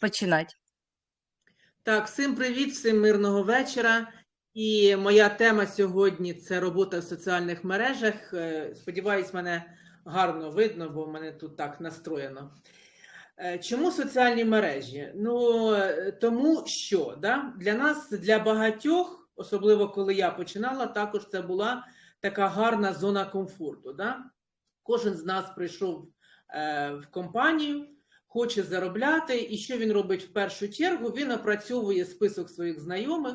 починати. Так, всім привіт, всім мирного вечора. І моя тема сьогодні це робота в соціальних мережах. Е, Сподіваюсь, мене гарно видно, бо в мене тут так настроєно. Е, Чому соціальні мережі? Ну, е, тому що да, для нас, для багатьох, особливо коли я починала, також це була така гарна зона комфорту. Да? Кожен з нас прийшов е, в компанію, хоче заробляти, і що він робить в першу чергу? Він опрацьовує список своїх знайомих,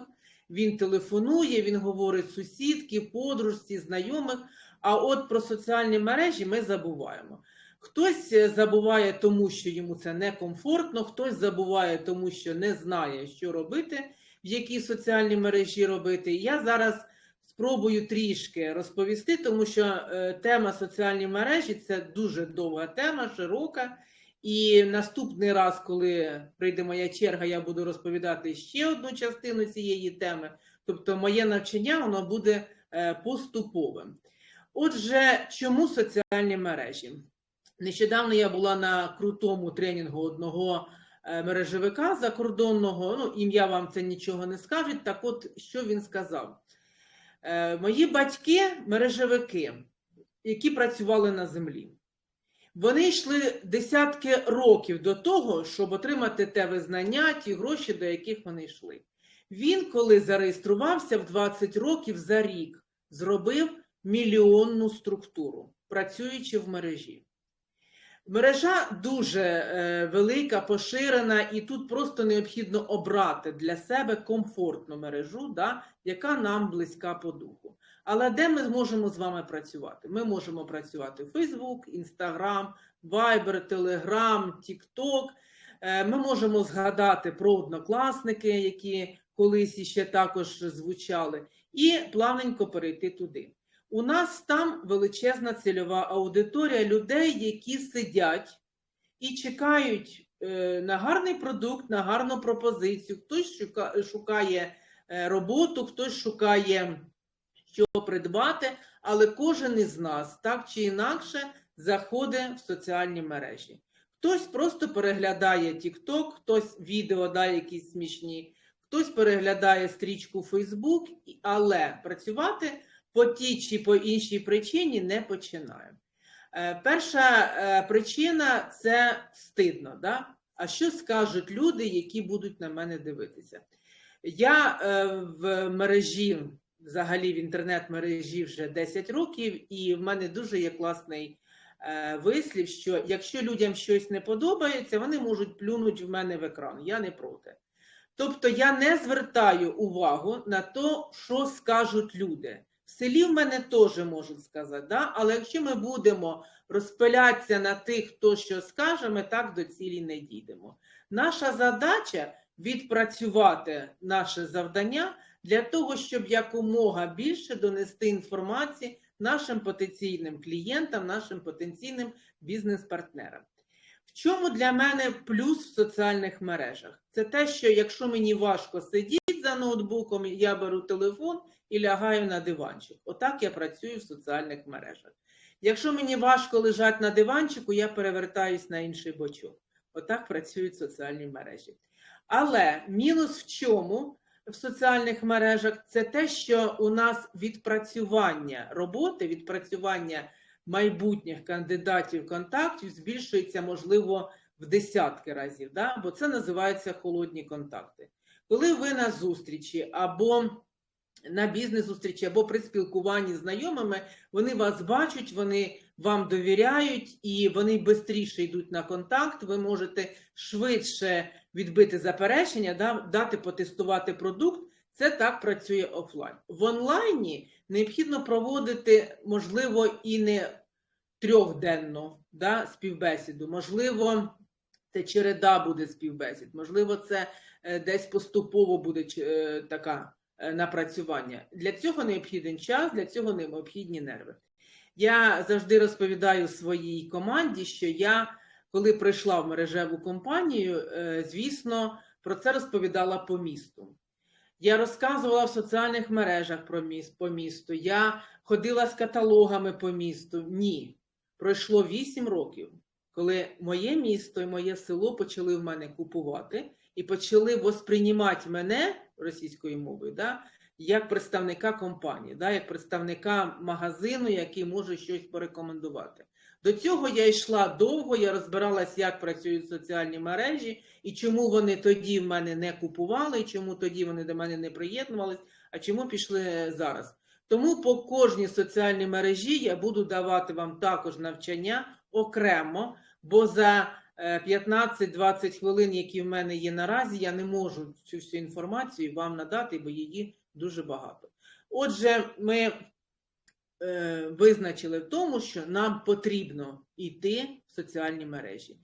він телефонує, він говорить сусідки, подружці, знайомих. А от про соціальні мережі ми забуваємо. Хтось е, забуває тому, що йому це некомфортно, хтось забуває тому, що не знає, що робити, в якій соціальній мережі робити. Я зараз спробую трішки розповісти, тому що е, тема соціальні мережі це дуже довга тема, широка. І наступний раз, коли прийде моя черга, я буду розповідати ще одну частину цієї теми. Тобто, моє навчання воно буде е, поступовим. Отже, чому соціальні мережі? Нещодавно я була на крутому тренінгу одного е, мережевика закордонного. Ну, ім'я вам це нічого не скаже. Так, от що він сказав? Е, Мої батьки мережевики, які працювали на землі. Вони йшли десятки років до того, щоб отримати те визнання, ті гроші, до яких вони йшли. Він, коли зареєструвався в 20 років за рік, зробив мільйонну структуру, працюючи в мережі. Мережа дуже е, велика, поширена, і тут просто необхідно обрати для себе комфортну мережу, да, яка нам близька по духу. Але де ми зможемо з вами працювати? Ми можемо працювати в Facebook, Instagram, Viber, Telegram, TikTok. Е, Ми можемо згадати про однокласники, які колись іще також звучали, і плавненько перейти туди. У нас там величезна цільова аудиторія людей, які сидять і чекають е, на гарний продукт, на гарну пропозицію. Хтось шукає е, роботу, хтось шукає що придбати, але кожен із нас так чи інакше заходить в соціальні мережі. Хтось просто переглядає TikTok, хтось відео дає якісь смішні, хтось переглядає стрічку Facebook, але працювати по тій чи по іншій причині не починає. Е, Перша е, причина це стидно. Да? А що скажуть люди, які будуть на мене дивитися? Я е, в мережі, взагалі в інтернет-мережі вже 10 років, і в мене дуже є класний е, вислів, що якщо людям щось не подобається, вони можуть плюнути в мене в екран. Я не проти. Тобто я не звертаю увагу на те, що скажуть люди. В селі в мене теж можуть сказати, да? але якщо ми будемо розпилятися на тих, хто що скаже, ми так до цілі не дійдемо. Наша задача відпрацювати наше завдання для того, щоб якомога більше донести інформації нашим потенційним клієнтам, нашим потенційним бізнес-партнерам. В чому для мене плюс в соціальних мережах? Це те, що якщо мені важко сидіти за ноутбуком, я беру телефон і лягаю на диванчик. Отак я працюю в соціальних мережах. Якщо мені важко лежати на диванчику, я перевертаюсь на інший бочок. Отак працюють соціальні мережі. Але мінус в чому в соціальних мережах це те, що у нас відпрацювання роботи, відпрацювання майбутніх кандидатів контактів збільшується, можливо, в десятки разів, да? бо це називається холодні контакти. Коли ви на зустрічі або на бізнес-зустрічі, або при спілкуванні з знайомими, вони вас бачать, вони вам довіряють і вони швидше йдуть на контакт. Ви можете швидше відбити заперечення, да, дати потестувати продукт. Це так працює офлайн. В онлайні необхідно проводити, можливо, і не трьохденну да, співбесіду. Можливо, це череда буде співбесід, можливо, це е, десь поступово буде е, така е, напрацювання. Для цього необхіден час, для цього необхідні нерви. Я завжди розповідаю своїй команді, що я, коли прийшла в мережеву компанію, е, звісно, про це розповідала по місту. Я розказувала в соціальних мережах про міст, по місту. Я ходила з каталогами по місту. Ні. Пройшло 8 років. коли моє місто і моє село почали в мене купувати і почали восприймати мене російською мовою, да, як представника компанії, да, як представника магазину, який може щось порекомендувати. До цього я йшла довго, я розбиралась, як працюють соціальні мережі, і чому вони тоді в мене не купували, і чому тоді вони до мене не приєднувались, а чому пішли зараз. Тому по кожній соціальній мережі я буду давати вам також навчання окремо, бо за е, 15-20 хвилин, які в мене є наразі, я не можу цю всю інформацію вам надати, бо її дуже багато. Отже, ми е, визначили в тому, що нам потрібно йти в соціальні мережі.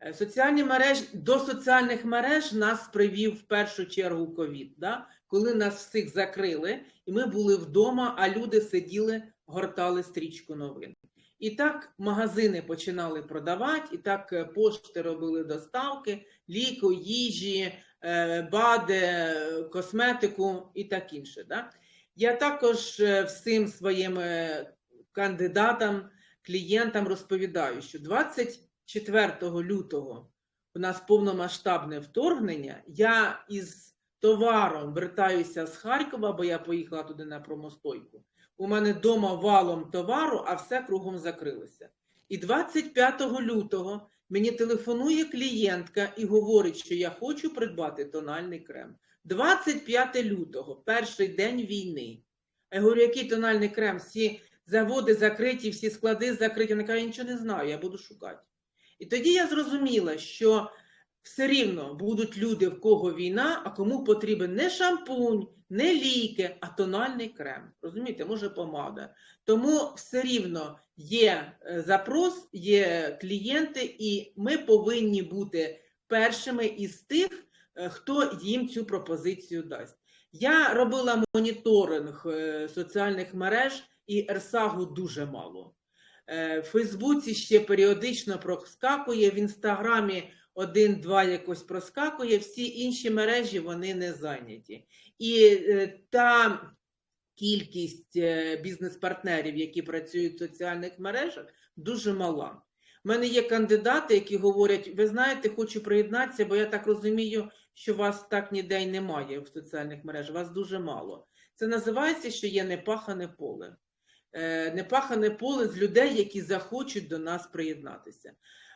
Е, Соціальні мережі до соціальних мереж нас привів в першу чергу ковід, да? коли нас всіх закрили, і ми були вдома, а люди сиділи, гортали стрічку новин. І так магазини починали продавати, і так е, пошти робили доставки, ліку, їжі, е, бади, косметику і так інше. Да? Я також е, всім своїм кандидатам, клієнтам розповідаю, що 24 лютого у нас повномасштабне вторгнення. Я із товаром вертаюся з Харкова, бо я поїхала туди на промостойку. У мене вдома валом товару, а все кругом закрилося. І 25 лютого мені телефонує клієнтка і говорить, що я хочу придбати тональний крем. 25 лютого, перший день війни. Я говорю, який тональний крем? Всі заводи закриті, всі склади закриті. Вона каже, я нічого не знаю, я буду шукати. І тоді я зрозуміла, що все рівно будуть люди, в кого війна, а кому потрібен не шампунь, не ліки, а тональний крем. Розумієте, може помада. Тому все рівно є е, запрос, є клієнти, і ми повинні бути першими із тих, е, хто їм цю пропозицію дасть. Я робила моніторинг е, соціальних мереж, і Ерсагу дуже мало. В Фейсбуці ще періодично проскакує, в Інстаграмі один-два якось проскакує, всі інші мережі вони не зайняті. І е, та кількість е, бізнес-партнерів, які працюють в соціальних мережах, дуже мала. У мене є кандидати, які говорять: ви знаєте, хочу приєднатися, бо я так розумію, що вас так ніде й немає в соціальних мережах, вас дуже мало. Це називається, що є непахане поле. Е, Непахане поле з людей, які захочуть до нас приєднатися.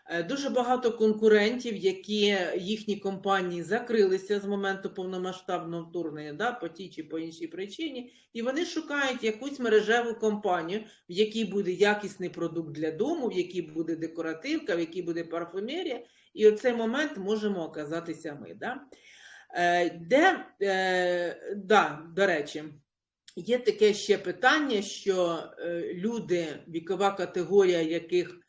Е, Дуже багато конкурентів, які їхні компанії закрилися з моменту повномасштабного вторгнення, да, по тій чи по іншій причині, і вони шукають якусь мережеву компанію, в якій буде якісний продукт для дому, в якій буде декоративка, в якій буде парфумерія. І оцей момент можемо оказатися ми. Да? Е, Де, е, да, до речі, є таке ще питання, що е, люди, вікова категорія яких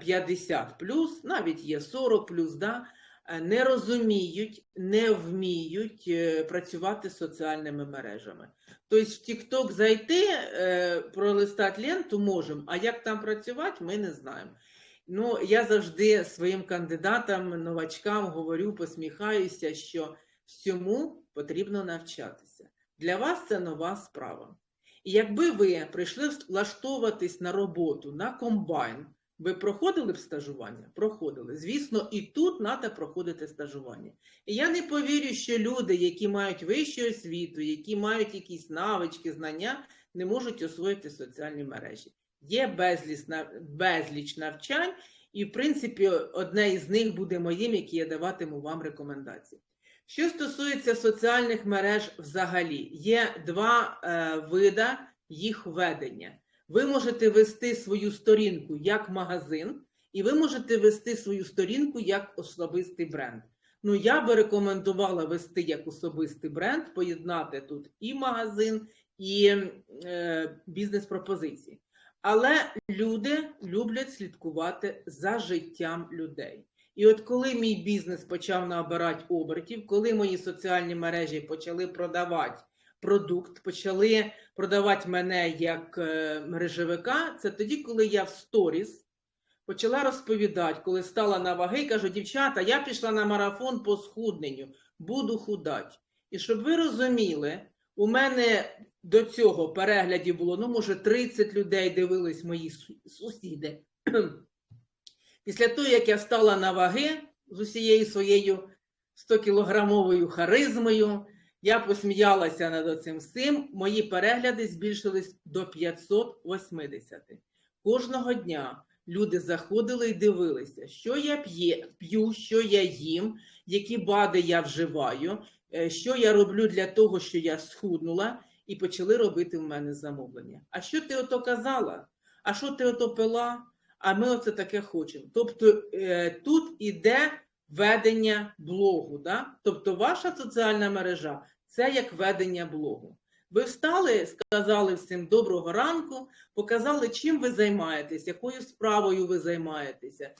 50 плюс, навіть є 40 плюс, да, е, не розуміють, не вміють е, працювати з соціальними мережами. Тобто в TikTok зайти, е, пролистати ленту можемо, а як там працювати, ми не знаємо. Ну, я завжди своїм кандидатам, новачкам говорю, посміхаюся, що всьому потрібно навчатися. Для вас це нова справа. І якби ви прийшли влаштовуватись на роботу на комбайн, ви проходили б стажування? Проходили. Звісно, і тут треба проходити стажування. І я не повірю, що люди, які мають вищу освіту, які мають якісь навички, знання, не можуть освоїти соціальні мережі. Є безліч, безліч навчань, і, в принципі, одне із них буде моїм, які я даватиму вам рекомендації. Що стосується соціальних мереж взагалі, є два е, вида їх ведення. Ви можете вести свою сторінку як магазин, і ви можете вести свою сторінку як особистий бренд. Ну, я би рекомендувала вести як особистий бренд, поєднати тут і магазин, і е, бізнес-пропозиції. Але люди люблять слідкувати за життям людей. І от коли мій бізнес почав набирати обертів, коли мої соціальні мережі почали продавати продукт, почали продавати мене як е, мережевика, це тоді, коли я в сторіс почала розповідати, коли стала на ваги, кажу, дівчата, я пішла на марафон по схудненню, буду худати. І щоб ви розуміли, у мене до цього переглядів було, ну, може, 30 людей дивились мої сусіди. Після того, як я стала на ваги з усією своєю 100-кілограмовою харизмою, я посміялася над цим всім. Мої перегляди збільшились до 580. Кожного дня люди заходили і дивилися, що я п'є, п'ю, що я їм, які БАДи я вживаю, е, що я роблю для того, що я схуднула, і почали робити в мене замовлення. А що ти ото казала? А що ти ото пила? А ми оце таке хочемо. Тобто е, тут іде ведення блогу. Да? Тобто ваша соціальна мережа це як ведення блогу. Ви встали, сказали всім доброго ранку, показали, чим ви займаєтесь, якою справою ви займаєтеся,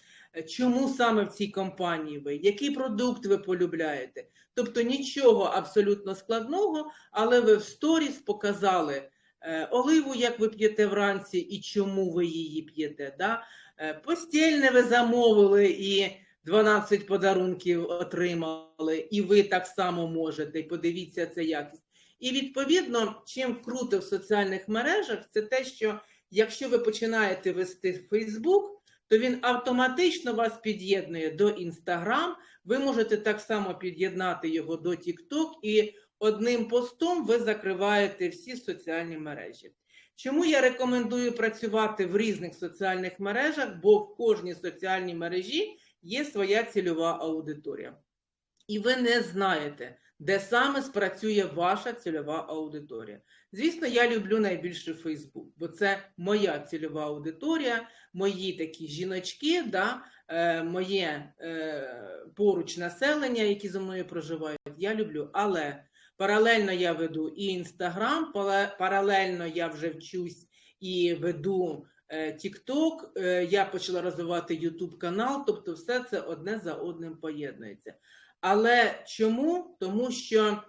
чому саме в цій компанії ви, який продукт ви полюбляєте. Тобто нічого абсолютно складного, але ви в сторіс показали е, оливу, як ви п'єте вранці і чому ви її п'єте. Да? Е, Постільне ви замовили і 12 подарунків отримали, і ви так само можете. Подивіться це якість. І відповідно, чим круто в соціальних мережах, це те, що якщо ви починаєте вести Facebook, то він автоматично вас під'єднує до Instagram, ви можете так само під'єднати його до TikTok, і одним постом ви закриваєте всі соціальні мережі. Чому я рекомендую працювати в різних соціальних мережах? Бо в кожній соціальній мережі є своя цільова аудиторія. І ви не знаєте, де саме спрацює ваша цільова аудиторія. Звісно, я люблю найбільше Facebook, бо це моя цільова аудиторія, мої такі жіночки, да, е, моє е, поруч населення, які зі мною проживають. Я люблю. Але паралельно я веду і Інстаграм, паралельно я вже вчусь і веду TikTok, е, я почала розвивати YouTube канал, тобто все це одне за одним поєднується. Але чому? Тому що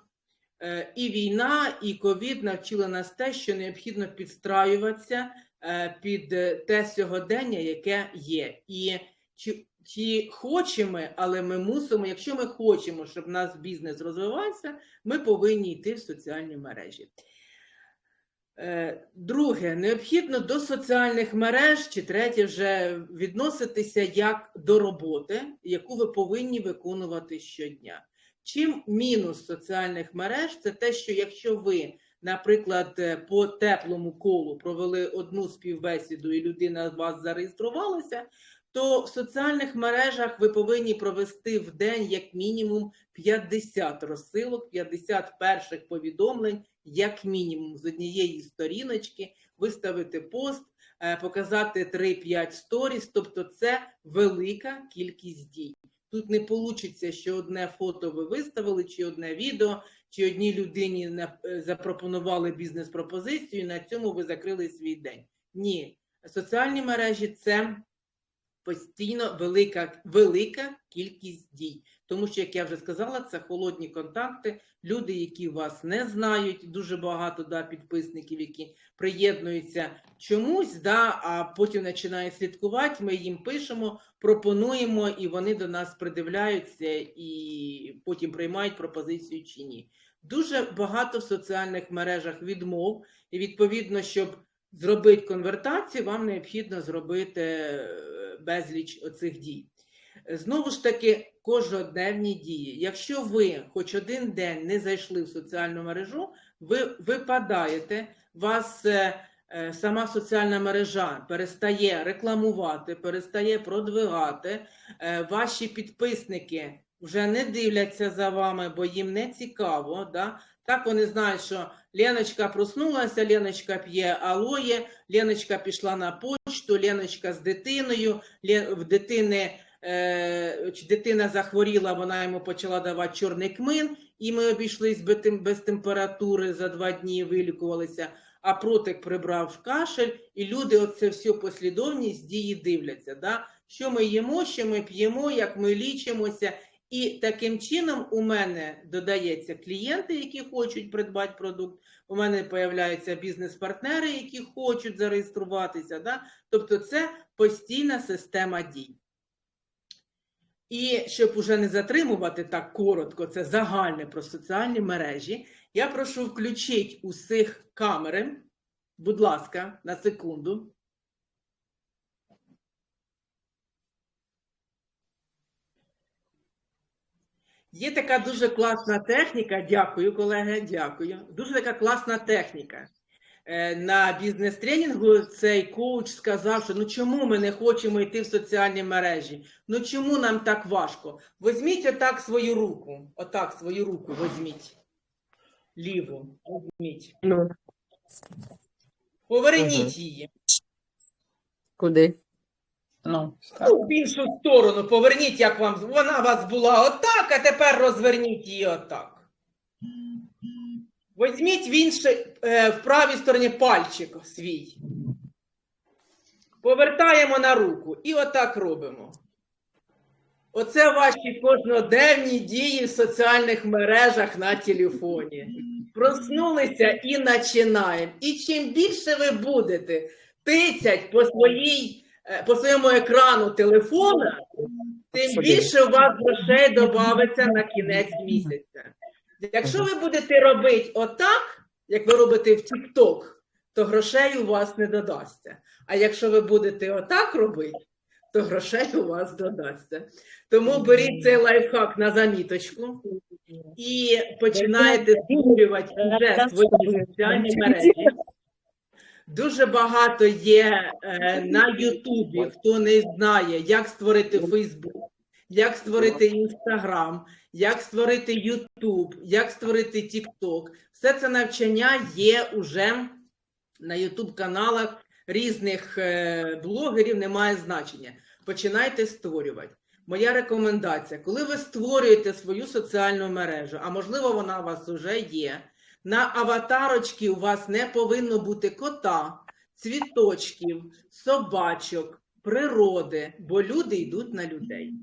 е, і війна, і ковід навчили нас те, що необхідно підстраюватися е, під е, те сьогодення, яке є. І чи, чи хочемо, але ми мусимо, якщо ми хочемо, щоб наш бізнес розвивався, ми повинні йти в соціальні мережі. Е, Друге, необхідно до соціальних мереж, чи третє, вже відноситися як до роботи, яку ви повинні виконувати щодня. Чим мінус соціальних мереж це те, що якщо ви, наприклад, е, по теплому колу провели одну співбесіду і людина вас зареєструвалася, то в соціальних мережах ви повинні провести в день як мінімум 50 розсилок, 50 перших повідомлень, як мінімум, з однієї сторіночки, виставити пост, е, показати 3-5 сторіс, тобто це велика кількість дій. Тут не вийде, що одне фото ви виставили, чи одне відео, чи одній людині е, запропонували бізнес-пропозицію, і на цьому ви закрили свій день. Ні, соціальні мережі це постійно велика, велика кількість дій. Тому що, як я вже сказала, це холодні контакти, люди, які вас не знають, дуже багато да, підписників, які приєднуються чомусь, да, а потім починають слідкувати. Ми їм пишемо, пропонуємо, і вони до нас придивляються і потім приймають пропозицію чи ні. Дуже багато в соціальних мережах відмов, і відповідно, щоб зробити конвертацію, вам необхідно зробити безліч оцих дій. Знову ж таки, кожноденні дії. Якщо ви хоч один день не зайшли в соціальну мережу, ви випадаєте, вас е, е, сама соціальна мережа перестає рекламувати, перестає продвигати, е, ваші підписники вже не дивляться за вами, бо їм не цікаво. Да? Так вони знають, що Леночка проснулася, Леночка п'є алоє, Леночка пішла на почту, Леночка з дитиною, в дитини е, дитина захворіла, вона йому почала давати чорний кмин, і ми обійшлись без, тем- без температури за два дні вилікувалися, а протик прибрав кашель, і люди оце всю послідовність дії дивляться. Да? Що ми їмо, що ми п'ємо, як ми лічимося. І таким чином у мене додається клієнти, які хочуть придбати продукт. У мене появляються бізнес-партнери, які хочуть зареєструватися. Да? Тобто це постійна система дій. І щоб уже не затримувати так коротко, це загальне про соціальні мережі, я прошу включити усіх камери, будь ласка, на секунду. Є така дуже класна техніка. Дякую, колеги. Дякую. Дуже така класна техніка. Е, На бізнес-тренінгу цей коуч сказав, що ну чому ми не хочемо йти в соціальні мережі? Ну чому нам так важко? Візьміть отак свою руку. Отак свою руку візьміть. Ліву. Візьміть. Ну, Поверніть Мгм. її. куди? Ну, Ну, в іншу сторону поверніть, як вам вона у вас була отак, а тепер розверніть її отак. Візьміть в інший, е, в правій стороні пальчик свій. Повертаємо на руку і отак робимо. Оце ваші кожноденні дії в соціальних мережах на телефоні. Проснулися і починаємо. І чим більше ви будете тицять по своїй по своєму екрану телефона, тим більше у вас грошей додається на кінець місяця. Якщо ви будете робити отак, як ви робите в TikTok, то грошей у вас не додасться. А якщо ви будете отак робити, то грошей у вас додасться. Тому беріть цей лайфхак на заміточку і починаєте створювати вже свої соціальні мережі. Дуже багато є е, на Ютубі, хто не знає, як створити Фейсбук, як створити Інстаграм, як створити Ютуб, як створити Тікток. Все це навчання є уже на Ютуб каналах різних е, блогерів, немає значення. Починайте створювати. Моя рекомендація, коли ви створюєте свою соціальну мережу, а можливо вона у вас вже є, на аватарочці у вас не повинно бути кота, цвіточків, собачок, природи, бо люди йдуть на людей.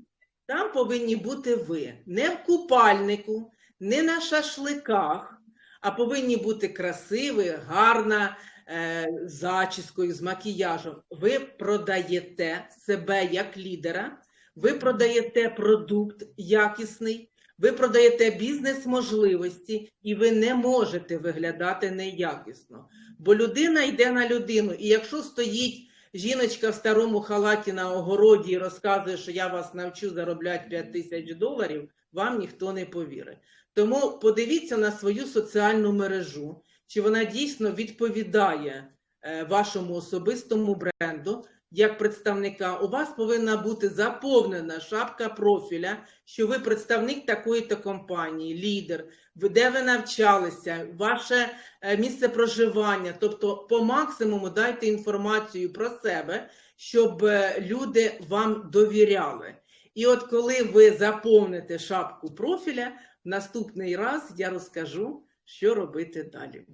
Там повинні бути ви. Не в купальнику, не на шашликах, а повинні бути красиві, гарна, е, зачіскою, з макіяжем. Ви продаєте себе як лідера, ви продаєте продукт якісний, ви продаєте бізнес-можливості, і ви не можете виглядати неякісно. Бо людина йде на людину, і якщо стоїть жіночка в старому халаті на огороді і розказує, що я вас навчу заробляти 5 тисяч доларів, вам ніхто не повірить. Тому подивіться на свою соціальну мережу, чи вона дійсно відповідає е, вашому особистому бренду як представника. У вас повинна бути заповнена шапка профіля, що ви представник такої-то компанії, лідер, де ви навчалися, ваше е, місце проживання. Тобто, по максимуму дайте інформацію про себе, щоб е, люди вам довіряли. І от коли ви заповните шапку профіля, в наступний раз я розкажу, що робити далі.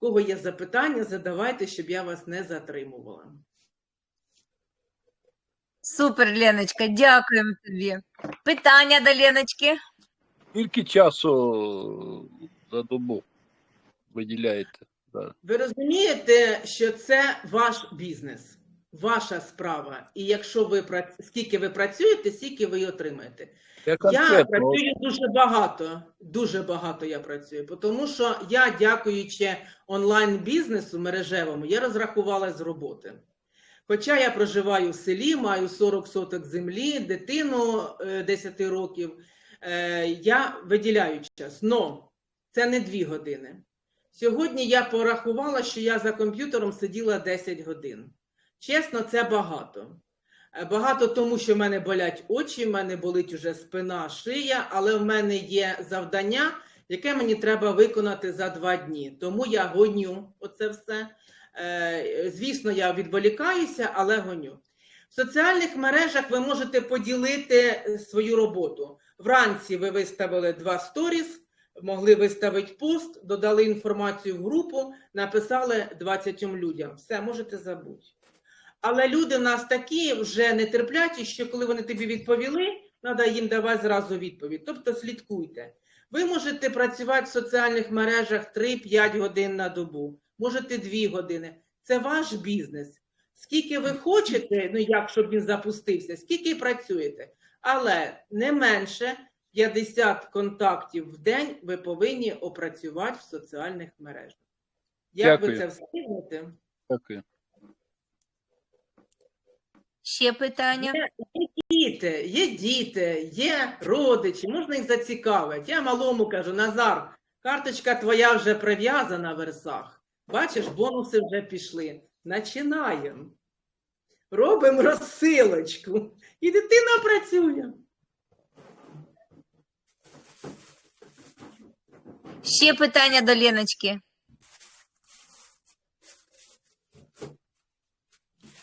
У кого є запитання, задавайте, щоб я вас не затримувала. Супер, Леночка, дякуємо тобі. Питання до Леночки. Скільки часу за добу виділяєте? Да. Ви розумієте, що це ваш бізнес, ваша справа. І якщо ви прац- скільки ви працюєте, стільки ви отримаєте. Я Я працюю дуже багато, дуже багато я працюю, тому що я, дякуючи онлайн-бізнесу мережевому, я розрахувала з роботи. Хоча я проживаю в селі, маю 40 соток землі, дитину е, 10 років, е, я виділяю час. Но це не дві години. Сьогодні я порахувала, що я за комп'ютером сиділа 10 годин. Чесно, це багато. Е, Багато тому, що в мене болять очі, в мене болить уже спина, шия, але в мене є завдання, яке мені треба виконати за два дні. Тому я гоню оце все. Е, Звісно, я відволікаюся, але гоню. В соціальних мережах ви можете поділити е, свою роботу. Вранці ви виставили два сторіс, могли виставити пост, додали інформацію в групу, написали 20 людям. Все, можете забути. Але люди в нас такі вже нетерпляті, що коли вони тобі відповіли, треба їм давати зразу відповідь. Тобто слідкуйте. Ви можете працювати в соціальних мережах 3-5 годин на добу, можете 2 години. Це ваш бізнес. Скільки ви хочете, ну як щоб він запустився, скільки працюєте, але не менше 50 контактів в день ви повинні опрацювати в соціальних мережах. Як ви це встигнете? Дякую. Ще питання? Є, є діти, є діти, є родичі, можна їх зацікавити. Я малому кажу, Назар, карточка твоя вже прив'язана в версах. Бачиш, бонуси вже пішли. Начинаємо. Робимо розсилочку. І дитина працює. Ще питання до Леночки.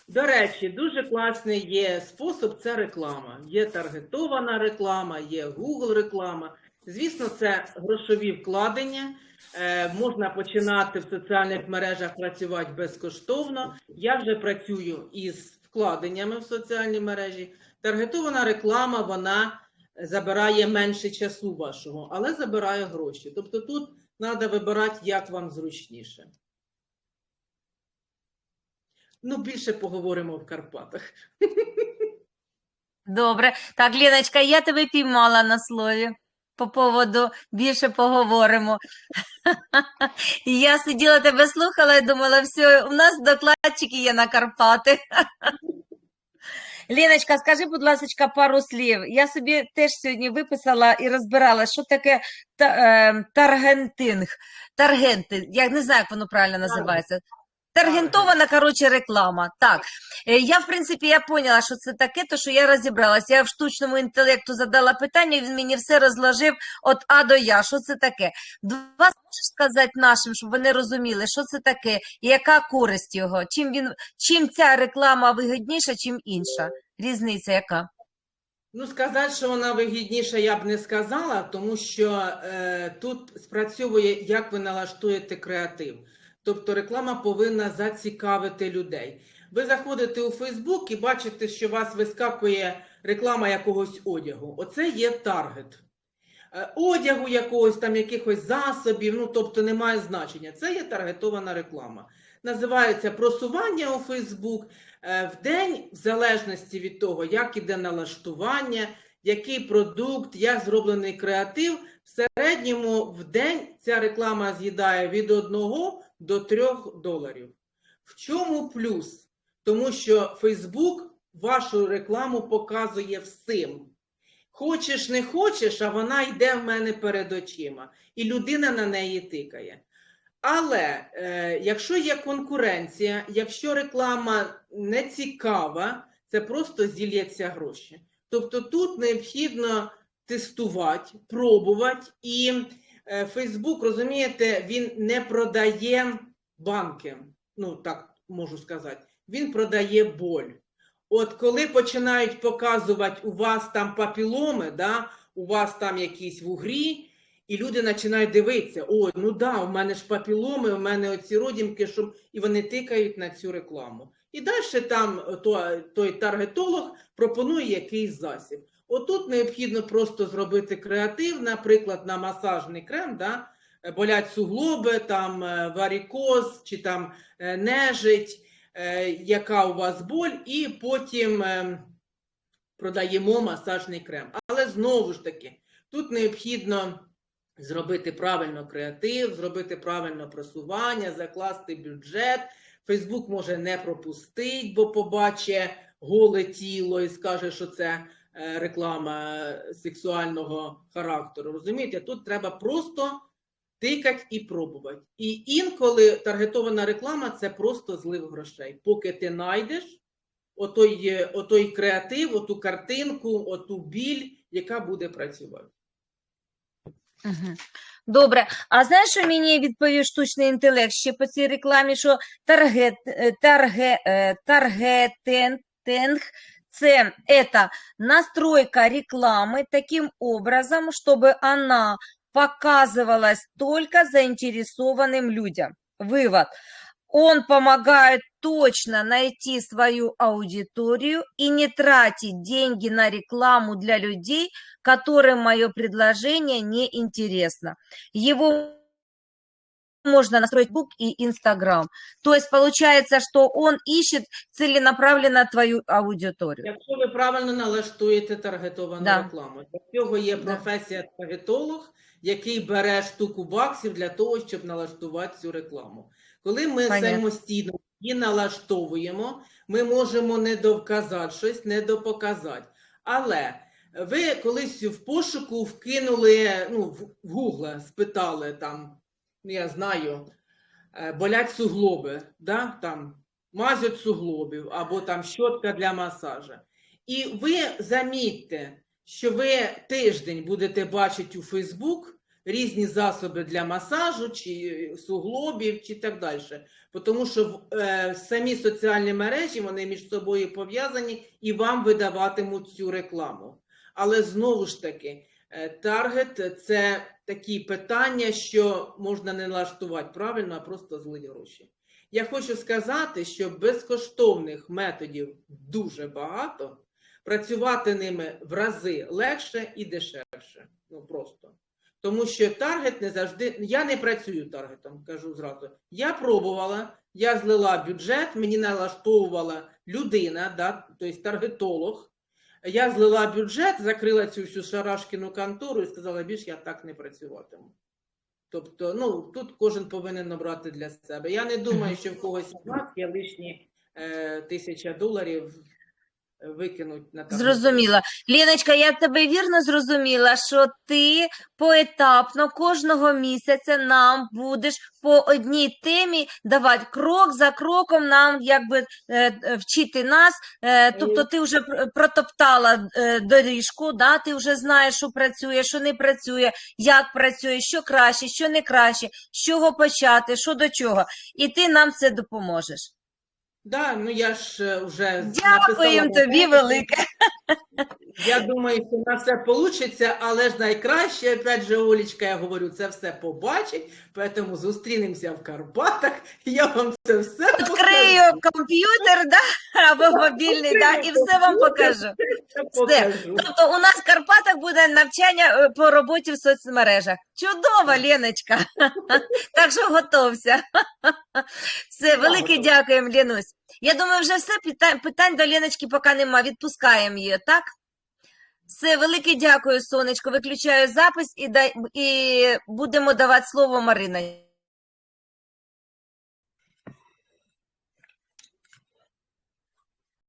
До речі, дуже класний є спосіб це реклама. Є таргетована реклама, є Google реклама. Звісно, це грошові вкладення. Е, можна починати в соціальних мережах працювати безкоштовно. Я вже працюю із вкладеннями в соціальні мережі. Таргетована реклама вона забирає менше часу вашого, але забирає гроші. Тобто тут треба вибирати, як вам зручніше. Ну, більше поговоримо в Карпатах. Добре. Так, Леночка, я тебе піймала на слові. По поводу більше поговоримо. Я сиділа тебе слухала і думала, все, у нас докладчики є на Карпати. Леночка, скажи, будь ласка, пару слів. Я собі теж сьогодні виписала і розбирала, що таке та, е, таргентинг. Таргенти, я не знаю, як воно правильно називається. Таргентована, коротше, реклама. Так. Е, Я, в принципі, я поняла, що це таке, то що я розібралася. Я в штучному інтелекту задала питання, він мені все розложив від А до Я. Що це таке? Два можеш сказати нашим, щоб вони розуміли, що це таке, і яка користь його, чим він, чим ця реклама вигідніша, чим інша. Різниця яка? Ну, сказати, що вона вигідніша, я б не сказала, тому що е, тут спрацьовує, як ви налаштуєте креатив. Тобто реклама повинна зацікавити людей. Ви заходите у Фейсбук і бачите, що у вас вискакує реклама якогось одягу. Оце є таргет. Е, Одягу якогось там якихось засобів, ну тобто немає значення. Це є таргетована реклама. Називається просування у Фейсбук. Е, В день, в залежності від того, як іде налаштування, який продукт, як зроблений креатив, в середньому в день ця реклама з'їдає від 1 до 3 доларів. В чому плюс? Тому що Facebook вашу рекламу показує всім. Хочеш, не хочеш, а вона йде в мене перед очима, і людина на неї тикає. Але е, якщо є конкуренція, якщо реклама не цікава, це просто зільється гроші. Тобто тут необхідно тестувати, пробувати, і е, Facebook, розумієте, він не продає банки, ну так можу сказати, він продає боль. От коли починають показувати у вас там папіломи, да, у вас там якісь вугрі, і люди починають дивитися: о, ну да, у мене ж папіломи, у мене оці родімки, щоб... і вони тикають на цю рекламу. І далі там той, той таргетолог пропонує якийсь засіб. Отут необхідно просто зробити креатив, наприклад, на масажний крем, да, болять суглоби, там е, варікоз чи там е, нежить, е, яка у вас боль, і потім е, продаємо масажний крем. Але знову ж таки, тут необхідно зробити правильно креатив, зробити правильно просування, закласти бюджет. Фейсбук може не пропустити, бо побачить голе тіло і скаже, що це е, реклама сексуального характеру. Розумієте, тут треба просто тикати і пробувати. І інколи таргетована реклама це просто злив грошей. Поки ти знайдеш отой, е, отой креатив, оту картинку, оту біль, яка буде працювати. Угу. Добре. А знаєш, що мені відповів штучний інтелект ще по цій рекламі, що таргет, е, тарге, е, таргетинг – це это настройка рекламы таким образом, чтобы она показывалась только заинтересованным людям. Вывод. Он помогает точно найти свою аудиторию и не тратить деньги на рекламу для людей, которым мое предложение не интересно. Его можно настроить Facebook и Instagram. То есть получается, что он ищет целенаправленно твою аудиторию. Якщо ви правильно налаштуєте таргетовану Да. рекламу, для цього є Да. професія таргетолог, який бере штуку баксів для того, щоб налаштувати цю рекламу. Коли ми Понятно. самостійно і налаштовуємо. Ми можемо не довказати щось, не допоказати. Але ви колись в пошуку вкинули, ну, в- Гугла спитали там, ну я знаю, е, болять суглоби, да? там, від суглобів, або там щотка для масажу. І ви замітьте, що ви тиждень будете бачити у Фейсбук різні засоби для масажу, чи суглобів, чи так далі. Тому що е, самі соціальні мережі вони між собою пов'язані і вам видаватимуть цю рекламу. Але знову ж таки, е, таргет це такі питання, що можна не налаштувати правильно, а просто злить гроші. Я хочу сказати, що безкоштовних методів дуже багато. Працювати ними в рази легше і дешевше. Тому що таргет не завжди. Я не працюю таргетом, кажу зразу. Я пробувала, я злила бюджет, мені налаштовувала людина, да, тобто таргетолог. Я злила бюджет, закрила цю всю шарашкіну контору і сказала, більш я так не працюватиму. Тобто, ну тут кожен повинен набрати для себе. Я не думаю, що в когось нас є лишні е, тисяча доларів викинуть на таргет. Зрозуміла. Ліночка, я тебе вірно зрозуміла, що ти поетапно кожного місяця нам будеш по одній темі давати крок за кроком нам якби е, е, вчити нас. Е, Тобто ти вже протоптала доріжку, да? ти вже знаєш, що працює, що не працює, як працює, що краще, що не краще, з чого почати, що до чого. І ти нам це допоможеш. Да, ну я ж е, вже Дякуємо написала тобі велике. Я думаю, що на все вийде, але ж найкраще, опять же, Олічка, я говорю, це все побачить, тому зустрінемося в Карпатах, я вам це все Відкрию комп'ютер, да? або мобільний, да? і все вам покажу. покажу. Тобто у нас в Карпатах буде навчання е, по роботі в соцмережах. Чудово, Леночка. Так що готовся. Все, велике дякуємо, Ленусь. Я думаю, вже все, питань, питань до Леночки поки нема. Відпускаємо її, так? Все, велике дякую, сонечко. Виключаю запис і, дай, і будемо давати слово Марині.